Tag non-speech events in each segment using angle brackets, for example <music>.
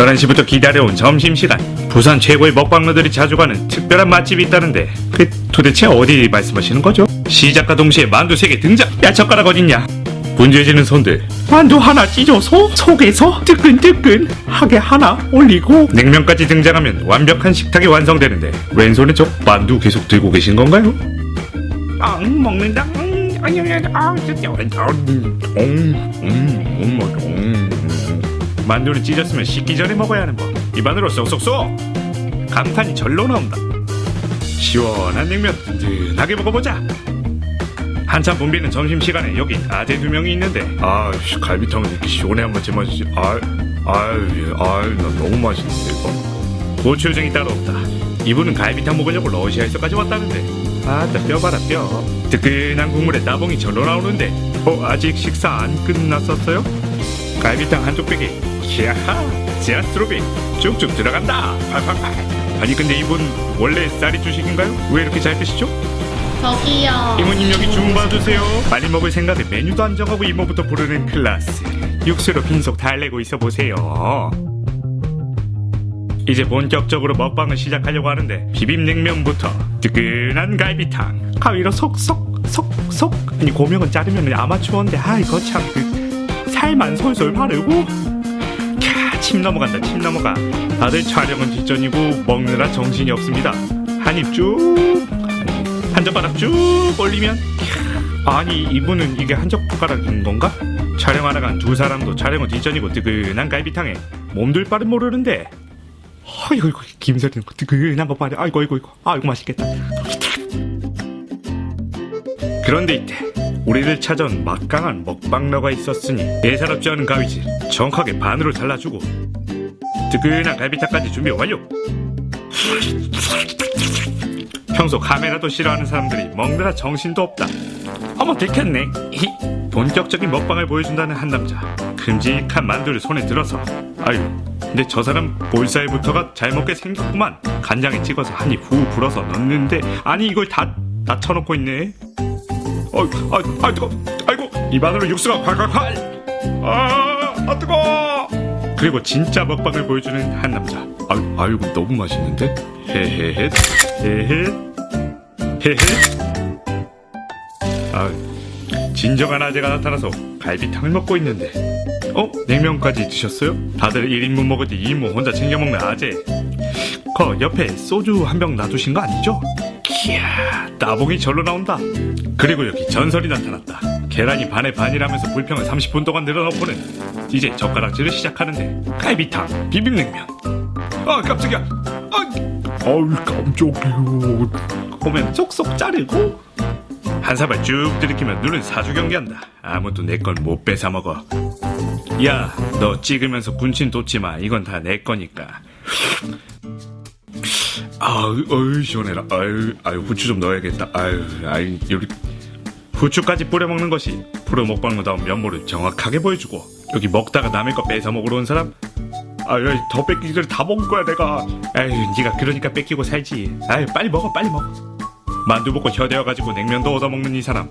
11시부터 기다려온 점심시간 부산 최고의 먹방러들이 자주 가는 특별한 맛집이 있다는데 그 도대체 어디 말씀하시는 거죠? 시작과 동시에 만두 3개 등장 야 젓가락 어딨냐 분주해지는 손들 만두 하나 찢어서 속에서 뜨끈뜨끈 하게 하나 올리고 냉면까지 등장하면 완벽한 식탁이 완성되는데 왼손에 저 만두 계속 들고 계신 건가요? 앙 먹는다 음, 아니 아니 아 진짜 음, 음, 음, 맛있어. 음. 만두를 찢었으면 식기 전에 먹어야 하는 법. 입안으로 쏙쏙쏙! 감탄이 절로 나온다. 시원한 냉면 든든하게 먹어보자. 한참 붐비는 점심시간에 여기 아재 두 명이 있는데. 아 갈비탕은 이렇게 시원해 한번 제맛이지. 아유 아유 아유 나 너무 맛있는데 이거. 고추요정이 따로 없다. 이분은 갈비탕 먹으려고 러시아에서까지 왔다는데. 아따 뼈 봐라 뼈. 뜨끈한 국물에 따봉이 절로 나오는데. 어 아직 식사 안 끝났었어요? 갈비탕 한 뚝배기 야하 제아스로비 쭉쭉 들어간다 팔팔팔 아니 근데 이분 원래 쌀이 주식인가요? 왜 이렇게 잘 드시죠? 저기요. 이모님 여기 주문 받으세요. 많이 먹을 생각에 메뉴도 안 정하고 이모부터 부르는 클라스. 육수로 빈속 달래고 있어 보세요. 이제 본격적으로 먹방을 시작하려고 하는데 비빔냉면부터 뜨끈한 갈비탕 가위로 속속 속속 아니 고명은 자르면 아마추어인데 아이 거참 그 살만 솔솔 바르고 캬, 침 넘어간다 침 넘어가. 다들 촬영은 뒷전이고 먹느라 정신이 없습니다. 한 입 쭉 한 젓가락 쭉 올리면 캬, 아니 이분은 이게 한 젓가락인 건가? 촬영하러 간 두 사람도 촬영은 뒷전이고 뜨끈한 갈비탕에 몸둘 바를 모르는데. 아이고 이거 거 뜨끈한 거 봐라 아이고 아이고 아이고. 아이고 맛있겠다. 그런데 이때 우리를 찾아온 막강한 먹방러가 있었으니 예사롭지 않은 가위질 정확하게 반으로 잘라주고 뜨끈한 갈비탕까지 준비 완료 평소 카메라도 싫어하는 사람들이 먹느라 정신도 없다. 어머 들켰네. 히. 본격적인 먹방을 보여준다는 한 남자. 큼직한 만두를 손에 들어서 아유 근데 저 사람 볼살부터가 잘 먹게 생겼구만. 간장에 찍어서 한 입 후 불어서 넣는데 아니 이걸 다다 쳐놓고 있네. 어, 아, 아 뜨거, 아이고 입안으로 육수가 콸콸콸. 아, 아 뜨거. 그리고 진짜 먹방을 보여주는 한 남자. 아유, 아이고 너무 맛있는데. 헤헤헤, 헤헤, 헤헤. 아, 진정한 아재가 나타나서 갈비탕을 먹고 있는데. 어? 냉면까지 드셨어요? 다들 1인분 먹을 때 2인분 혼자 챙겨 먹는 아재. 거 옆에 소주 한 병 놔두신 거 아니죠? 이야, 따봉이 절로 나온다. 그리고 여기 전설이 나타났다. 계란이 반에 반이라면서 불평을 30분 동안 늘어놓고는 이제 젓가락질을 시작하는데 갈비탕, 비빔냉면. 아 깜짝이야. 아, 아우 깜짝이야. 보면 쏙쏙 자르고 한 사발 쭉 들이키면 눈은 사주 경계한다. 아무도 내 건 못 뺏어 먹어. 야, 너 찍으면서 군침 돋지 마. 이건 다 내 거니까. 아유, 어유 시원해라. 아유, 아유 후추 좀 넣어야겠다. 아유, 아유 여기 후추까지 뿌려 먹는 것이 프로 먹방로다운 면모를 정확하게 보여주고 여기 먹다가 남의 거 뺏어 먹으러 온 사람. 아유, 더 뺏기기 전에 다 먹은 거야 내가. 아유, 네가 그러니까 뺏기고 살지. 아유, 빨리 먹어, 빨리 먹어. 만두 볶고 혀대어 가지고 냉면도 얻어 먹는 이 사람.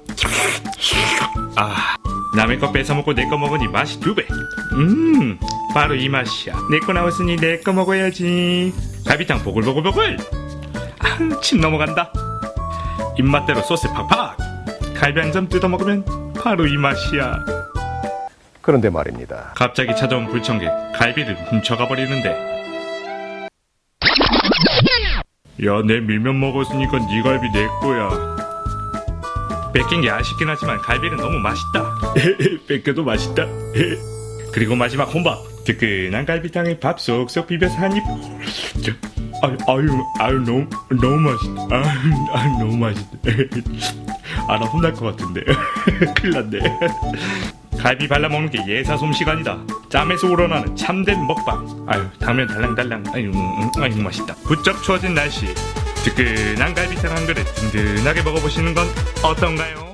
아, 남의 거 뺏어 먹고 내 거 먹으니 맛이 두 배. 음, 바로 이 맛이야. 내 거 나왔으니 내 거 먹어야지. 갈비탕 보글보글보글. 아, 침 넘어간다. 입맛대로 소스 팍팍. 갈비 한 점 뜯어 먹으면 바로 이 맛이야. 그런데 말입니다. 갑자기 찾아온 불청객 갈비를 훔쳐가 버리는데. 야, 내 밀면 먹었으니까 네 갈비 내 거야. 뺏긴 게 아쉽긴 하지만 갈비는 너무 맛있다. <laughs> 뺏겨도 맛있다. <laughs> 그리고 마지막 혼밥. 뜨끈한 갈비탕에 밥 쏙쏙 비벼서 한 입. 아유, 아유, 아유, 너무, 너무 맛있다. 아유, 아유 너무 맛있다. <laughs> 아, 나 혼날 것 같은데. <laughs> 큰일 났네. 갈비 발라 먹는 게 예사 솜씨가 아니다. 짬에서 우러나는 참된 먹방. 아유, 당면 달랑달랑. 아유, 음, 음, 아유, 맛있다. 부쩍 추워진 날씨. 뜨끈한 갈비탕 한 그릇 든든하게 먹어보시는 건 어떤가요?